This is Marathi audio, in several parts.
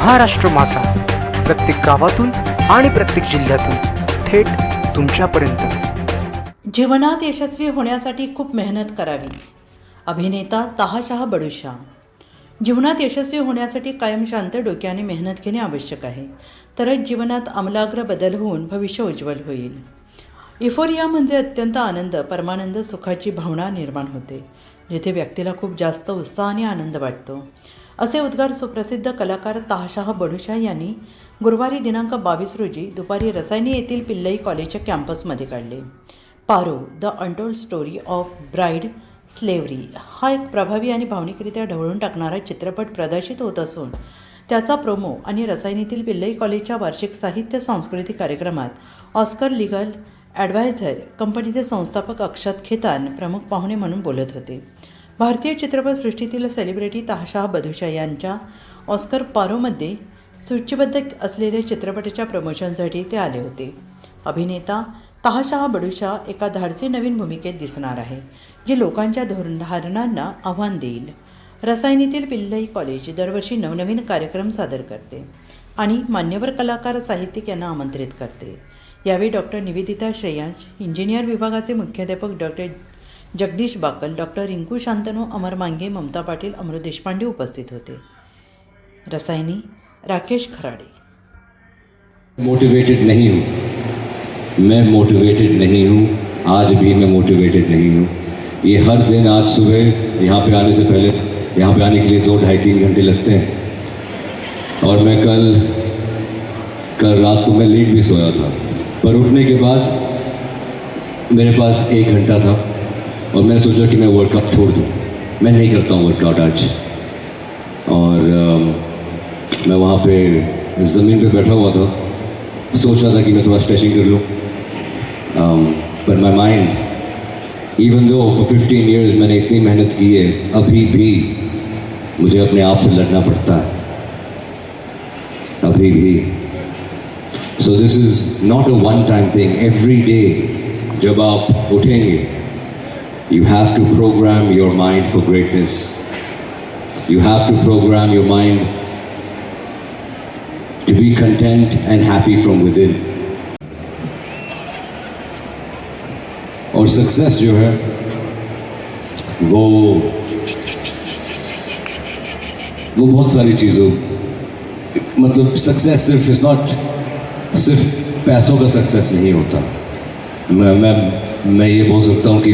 महाराष्ट्र मासा प्रत्येक गावातून आणि प्रत्येक जिल्ह्यातून थेट तुमच्यापर्यंत. जीवनात यशस्वी होण्यासाठी खूप मेहनत करावी. अभिनेता तहाशाह बडुशा. जीवनात यशस्वी होण्यासाठी कायम शांत डोक्याने मेहनत घेणे आवश्यक आहे. तरच जीवनात आमलाग्र बदल होऊन भविष्य उज्ज्वल होईल. इफोरिया म्हणजे अत्यंत आनंद परमानंद सुखाची भावना निर्माण होते जिथे व्यक्तीला खूप जास्त उत्साह आणि आनंद वाटतो. असे उद्गार सुप्रसिद्ध कलाकार ताहशाह बडुशाह यांनी गुरुवारी दिनांक बावीस रोजी दुपारी रसायनी येथील पिल्लई कॉलेजच्या कॅम्पसमध्ये काढले. Paro the untold story of bride slavery हा एक प्रभावी आणि भावनिकरित्या ढवळून टाकणारा चित्रपट प्रदर्शित होत असून त्याचा प्रोमो आणि रसायनीतील पिल्लई कॉलेजच्या वार्षिक साहित्य सांस्कृतिक कार्यक्रमात ऑस्कर लिगल ॲडवायझर कंपनीचे संस्थापक अक्षत खेतान प्रमुख पाहुणे म्हणून बोलत होते. भारतीय चित्रपटसृष्टीतील सेलिब्रिटी ताहशाह बदुशा यांच्या ऑस्कर पारोमध्ये सूचीबद्ध असलेल्या चित्रपटाच्या प्रमोशनसाठी ते आले होते. अभिनेता ताहशाह बडुशा एका धाडसी नवीन भूमिकेत दिसणार आहे जी लोकांच्या धोरण धारणांना आव्हान देईल. रसायनीतील पिल्लई कॉलेज दरवर्षी नवनवीन कार्यक्रम सादर करते आणि मान्यवर कलाकार साहित्यिक यांना आमंत्रित करते. यावेळी डॉक्टर निवेदिता श्रेयांश इंजिनियर विभागाचे मुख्याध्यापक डॉक्टर जगदीश बाकल, डॉक्टर रिंकू शांतनू, अमर मांगे, ममता पाटील, अमृत देशपांडे उपस्थित होते. रसायनी, राकेश खराडे. मोटिवेटेड नहीं हूँ. मैं मोटिवेटेड नहीं हूँ. आज भी मैं मोटिवेटेड नहीं हूँ. ये हर दिन आज सुबह यहाँ पे आने से पहले, यहाँ पे आने के लिए दो, ढाई, तीन घंटे लगते हैं. और मैं कल कल रात को मैं लेट भी सोया था. पर उठने के बाद मेरे पास एक घंटा था. और मैंने सोचा कि मैं वर्कआउट छोड़ दूँ। मैं नहीं करता हूँ वर्कआउट आज। और अम, मैं वहाँ पे ज़मीन पे बैठा हुआ था। सोच रहा था कि मैं थोड़ा स्ट्रेचिंग कर लूँ। पर my mind even though for fifteen years मैंने इतनी मेहनत की है अभी भी मुझे अपने आप से लड़ना पड़ता है। अभी भी। So this is not a one time thing every day जब आप उठेंगे You have to program your mind for greatness you have to program your mind to be content and happy from within. और सक्सेस जो है वो वो बहुत सारी चीज़ों मतलब सक्सेस सिर्फ इज़ नॉट सिर्फ पैसों का सक्सेस नहीं होता मैं मैं मैं ये बोल सकता हूँ कि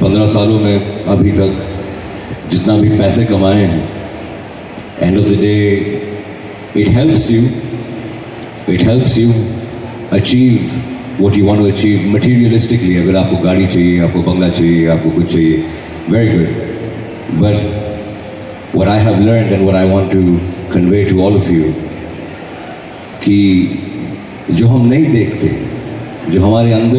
पंद्रह सालों में अभी तक जितना भी पैसे कमाए हैं end of the day it helps you it helps you achieve what you want to achieve materialistically अगर आपको गाड़ी चाहिए, आपको बंगला चाहिए, आपको कुछ चाहिए very good but what I have learn and what I want to convey to all of you कि जो हम नहीं देखते, जो हमारे अंदर